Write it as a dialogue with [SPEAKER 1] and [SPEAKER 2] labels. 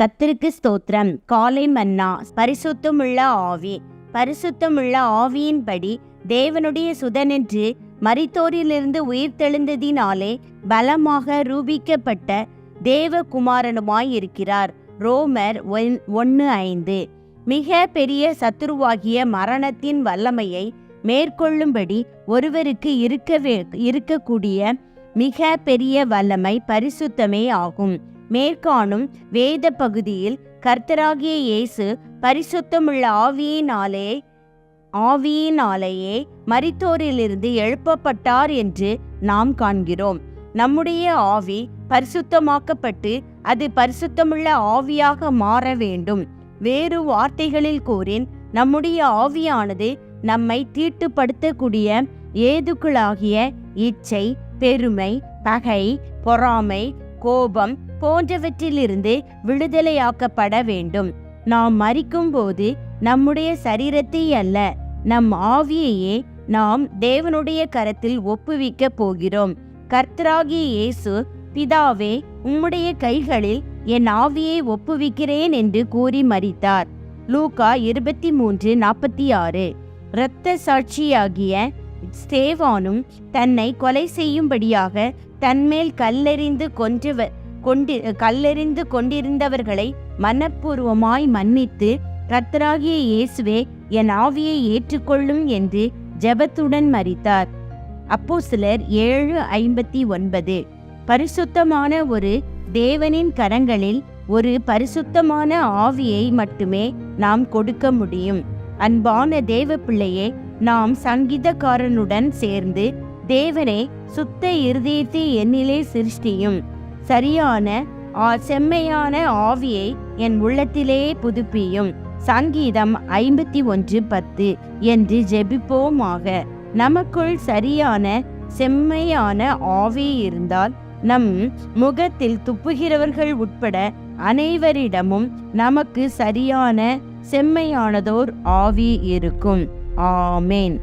[SPEAKER 1] கத்திற்கு ஸ்தோத்திரம் காலை மன்னா பரிசுத்தமுள்ள ஆவி பரிசுத்தமுள்ள ஆவியின்படி தேவனுடைய சுதனென்று மரித்தோரிலிருந்து உயிர்த்தெழுந்ததினாலே பலமாக ரூபிக்கப்பட்ட தேவகுமாரனுமாய் இருக்கிறார் ரோமர் ஒன் ஒன்று ஐந்து மிக பெரிய சத்துருவாகிய மரணத்தின் வல்லமையை மேற்கொள்ளும்படி ஒருவருக்கு இருக்க இருக்கக்கூடிய மிக பெரிய வல்லமை பரிசுத்தமே ஆகும் மேற்காணும் வேத பகுதியில் கர்த்தராகிய இயேசு பரிசுத்தமுள்ள ஆவியினாலே ஆவியினாலேயே மரித்தோரிலிருந்து எழுப்பப்பட்டார் என்று நாம் காண்கிறோம் நம்முடைய ஆவி பரிசுத்தமாக்கப்பட்டு அது பரிசுத்தமுள்ள ஆவியாக மாற வேண்டும் வேறு வார்த்தைகளில் கூறின் நம்முடைய ஆவியானது நம்மை தீட்டுப்படுத்தக்கூடிய ஏதுக்குளாகிய இச்சை பெருமை பகை பொறாமை கோபம் போன்றவற்றிலிருந்து விடுதலையாக்கப்பட வேண்டும் நாம் மறிக்கும் போது நம்முடைய சரீரத்தை அல்ல நம் ஆவியையே நாம் தேவனுடைய கரத்தில் ஒப்புவிக்க போகிறோம் கர்த்தராகிய இயேசு பிதாவே உம்முடைய கைகளில் என் ஆவியை ஒப்புவிக்கிறேன் என்று கூறி மறித்தார் லூகா இருபத்தி மூன்று நாற்பத்தி ஆறு இரத்த சாட்சியாகிய ஸ்தேவானும் தன்னை கொலை செய்யும்படியாக தன்மேல் கல்லெறிந்து கொன்று கொண்டு கல்லெறிந்து கொண்டிருந்தவர்களை மனப்பூர்வமாய் மன்னித்து கர்த்தராகிய இயேசுவே என் ஆவியை ஏற்றுக்கொள்ளும் என்று ஜெபத்துடன் மறித்தார் அப்போ சிலர் ஏழு ஐம்பத்தி ஒன்பது பரிசுத்தமான ஒரு தேவனின் கரங்களில் ஒரு பரிசுத்தமான ஆவியை மட்டுமே நாம் கொடுக்க முடியும் அன்பான தேவ பிள்ளையே நாம் சங்கீதக்காரனுடன் சேர்ந்து தேவனே சுத்த இருதயத்தை என்னிலே சிருஷ்டியும் சரியான ஆ செம்மையான ஆவியை என் உள்ளத்திலே புதுப்பியும் சங்கீதம் ஐம்பத்தி ஒன்று பத்து என்று ஜெபிப்போமாக நமக்குள் சரியான செம்மையான ஆவி இருந்தால் நம் முகத்தில் துப்புகிறவர்கள் உட்பட அனைவரிடமும் நமக்கு சரியான செம்மையானதோர் ஆவி இருக்கும் ஆமேன்